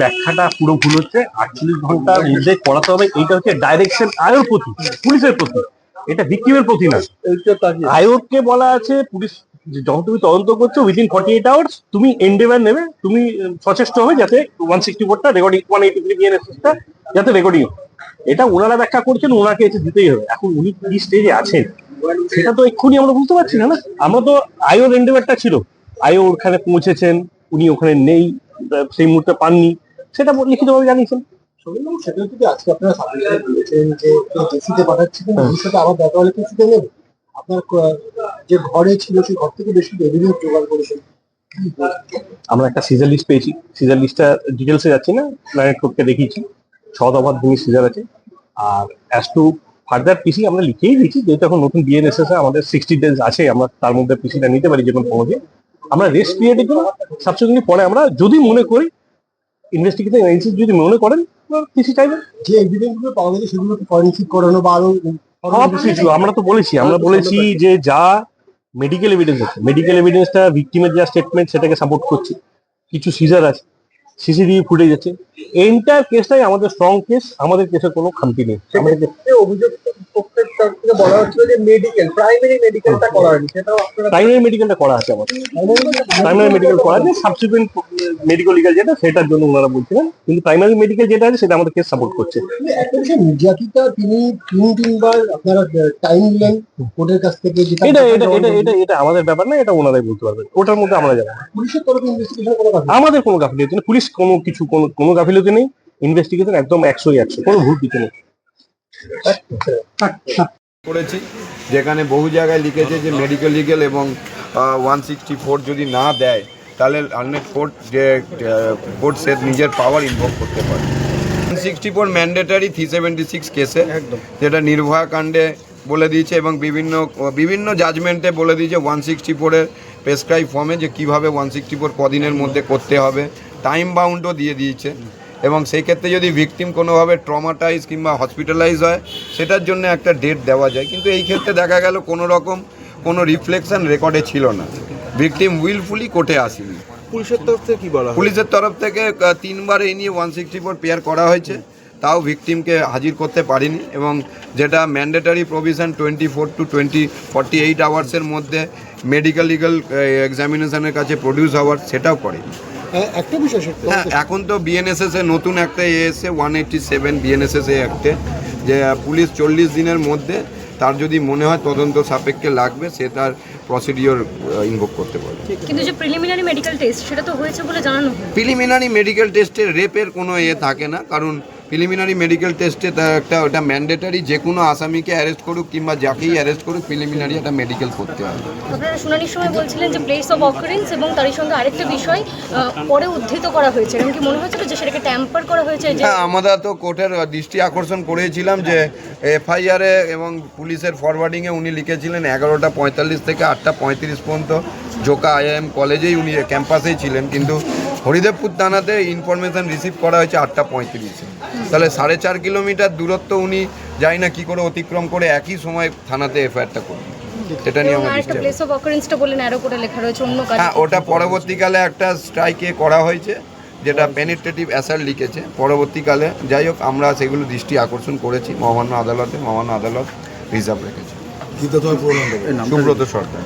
ব্যাখ্যাটা পুরো ভুল হচ্ছে। আটচল্লিশ ঘণ্টার মধ্যে করাতে হবে এইটা হচ্ছে ডাইরেকশন আয়োর প্রতি পুলিশের প্রতি। এটা ভিক্টিমের প্রতি না। আয়োগকে বলা আছে পুলিশ যখন তুমি তদন্ত করছ উইদিন ফর্টি এইট আওয়ার্স তুমি এন্ডেভার নেবে তুমি সচেষ্ট হবে যাতে ওয়ান সিক্সটি ফোরটা রেকর্ডিং ওয়ান এইটি থ্রি বিএনএসটা যাতে রেকর্ডিং এটা ওনারা ব্যাখ্যা করছেন ওনাকে এসে দিতেই হবে। এখন উনি কি স্টেজে আছেন? সেটা তো এক্ষুনি আমরা বুঝতে পারছি না না। আমরা তো আয়োর এন্ডেভারটা ছিল। আয়ো ওখানে পৌঁছেছেন উনি ওখানে নেই সেই মুহূর্তে পাননি। সেটা লিখিতভাবে জানিয়েছেন। সেটা যদি আজকে আপনারা সাবমিশন করেছেন যে পাঠাচ্ছিলেন ভবিষ্যতে আবার দরকার হলে কিছুতে নেবেন আপনার যে ঘরে ছিল সেই ঘর থেকে বেশি এভিডেন্স জোগাড় করেছেন। আমরা একটা সিজার লিস্ট পেয়েছি। সিজার লিস্টটা ডিটেলসে যাচ্ছি না প্ল্যানেট দেখিয়েছি। ছ দফার ভূমি সিজার আছে। আর ফার্দার পিসি আমরা লিখেই দিয়েছি যেহেতু এখন নতুন বিএনএসএস আমাদের সিক্সটি ডেজ আছে আমরা তার মধ্যে পিসিটা নিতে পারি যে কোনো পৌঁছে আমরা রেস্ট পিরিয়ডের জন্য সাবসিকুয়েন্টলি পরে আমরা যদি মনে করি ইনভেস্টিগেশন এজেন্সি যদি মনে করেন পিসি চাইবেন যে এভিডেন্সগুলো পাওয়া গেছে সেগুলো ফরেন্সিক করানো বা আরও কিছু আমরা তো বলেছি আমরা বলেছি যে যা মেডিকেল এভিডেন্স আছে মেডিকেল এভিডেন্সটা ভিকটিমের যা স্টেটমেন্ট সেটাকে সাপোর্ট করছে। কিছু সিজার আছে সিসিটিভি ফুটেজ আছে। এন্টার কেসটাই আমাদের স্ট্রং কেস আমাদের কেসের কোনো খামতি নেই। অভিযোগ পক্ষের তরফ থেকে বলা হচ্ছিল যে মেডিকেল প্রাইমারি মেডিকেলটা করা হয়নি সেটাও আপনারা প্রাইমারি মেডিকেলটা করা আছে আমাদের। প্রাইমারি মেডিকেল করা আছে সাবসিকুয়েন্ট মেডিকেল লিগাল যেটা সেটার জন্য ওনারা বলছিলেন। কিন্তু প্রাইমারি মেডিকেল যেটা আছে সেটা আমাদের কেস সাপোর্ট করছে। একটা বিষয় নির্যাতিতা তিনি তিন তিনবার আপনারা টাইম নিলেন কোর্টের কাছ থেকে এটা এটা এটা এটা এটা আমাদের ব্যাপার না এটা ওনারাই বলতে পারবেন। ওটার মধ্যে আমরা যাব না। পুলিশের তরফে ইনভেস্টিগেশন কোনো কথা আমাদের কোনো নেই। পুলিশ কোনো কিছু কোনো কোনো গাফিলতি নেই ইনভেস্টিগেশন একদম একশো একশো কোনো ভুল কিছু নেই। করেছি যেখানে বহু জায়গায় লিখেছে যে মেডিকেল লিগেল এবং ওয়ান সিক্সটি ফোর যদি না দেয় তাহলে আনমেট কোর্ট যে কোর্ট সে নিজের পাওয়ার ইনভোক করতে পারে। One sixty four mandatory three seventy six কেসে একদম। যেটা নির্ভয়া কাণ্ডে বলে দিয়েছে এবং বিভিন্ন বিভিন্ন জাজমেন্টে বলে দিয়েছে ওয়ান সিক্সটি ফোরের প্রেসক্রাইব ফর্মে যে কীভাবে ওয়ান সিক্সটি ফোর কদিনের মধ্যে করতে হবে টাইম বাউন্ডও দিয়ে দিয়েছে। এবং সেই ক্ষেত্রে যদি ভিকটিম কোনোভাবে ট্রমাটাইজ কিংবা হসপিটালাইজ হয় সেটার জন্য একটা ডেট দেওয়া যায়। কিন্তু এই ক্ষেত্রে দেখা গেল কোনো রকম কোনো রিফ্লেকশন রেকর্ডে ছিল না। ভিকটিম উইলফুলি কোর্টে আসেনি। পুলিশের তরফ থেকে কি বলা পুলিশের তরফ থেকে তিনবার এই নিয়ে ওয়ান সিক্সটি ফোর পেয়ার করা হয়েছে। তাও ভিকটিমকে হাজির করতে পারিনি এবং যেটা mandatory provision twenty four two twenty forty eight আওয়ার্সের মধ্যে মেডিকেল লিগাল এক্সামিনেশনের কাছে প্রডিউস হওয়ার সেটাও করেনি। একটা বিষয় হ্যাঁ এখন তো বিএনএসএস এ নতুন একটা এ এসে ওয়ান এইটটি সেভেন বিএনএসএস এ একটে যে পুলিশ চল্লিশ দিনের মধ্যে তার যদি মনে হয় তদন্ত সাপেক্ষে লাগবে সে তার প্রসিডিওর ইনভোক করতে পারে কিন্তু যে প্রিলিমিনারি মেডিকেল টেস্ট সেটা তো হয়েছে বলে জানানো প্রিলিমিনারি মেডিকেল টেস্টে রেপের কোনো এ থাকে না কারণ প্রিলিমিনারি মেডিকেল টেস্টে একটা ওটা ম্যান্ডেটারি যে কোনো আসামিকে অ্যারেস্ট করুক কিংবা যাকেই অ্যারেস্ট করুক প্রিলিমিনারি একটা মেডিকেল করতে হবে। আপনারা শুনানির সময় বলছিলেন যে প্লেস অফ অকারেন্স এবং তারই সঙ্গে আরেকটা বিষয় পরে উদ্ধৃত করা হয়েছে। এরকম কি মনে হয়েছিল যে সেটাকে ট্যাম্পার করা হয়েছে হ্যাঁ আমরা তো কোর্টের দৃষ্টি আকর্ষণ করেছিলাম যে এফআইআরে এবং পুলিশের ফরওয়ার্ডিংয়ে উনি লিখেছিলেন এগারোটা পঁয়তাল্লিশ থেকে আটটা পঁয়ত্রিশ পর্যন্ত। জোকা আইআইএম কলেজেই উনি ক্যাম্পাসেই ছিলেন। কিন্তু হরিদেবপুর থানাতে ইনফরমেশন রিসিভ করা হয়েছে আটটা পঁয়ত্রিশে। তাহলে সাড়ে চার কিলোমিটার দূরত্ব উনি যাই না কি করে অতিক্রম করে একই সময় থানাতে এফআইআরটা করবেন এটা নিয়ে কাজ হ্যাঁ ওটা পরবর্তীকালে একটা স্ট্রাইকে করা হয়েছে যেটা পেনিট্রেটিভ অ্যাসার লিখেছে। পরবর্তীকালে যাই হোক আমরা সেগুলো দৃষ্টি আকর্ষণ করেছি মহামান্য আদালতে মহামান্য আদালত রিজার্ভ রেখেছে। সুব্রত সরকার।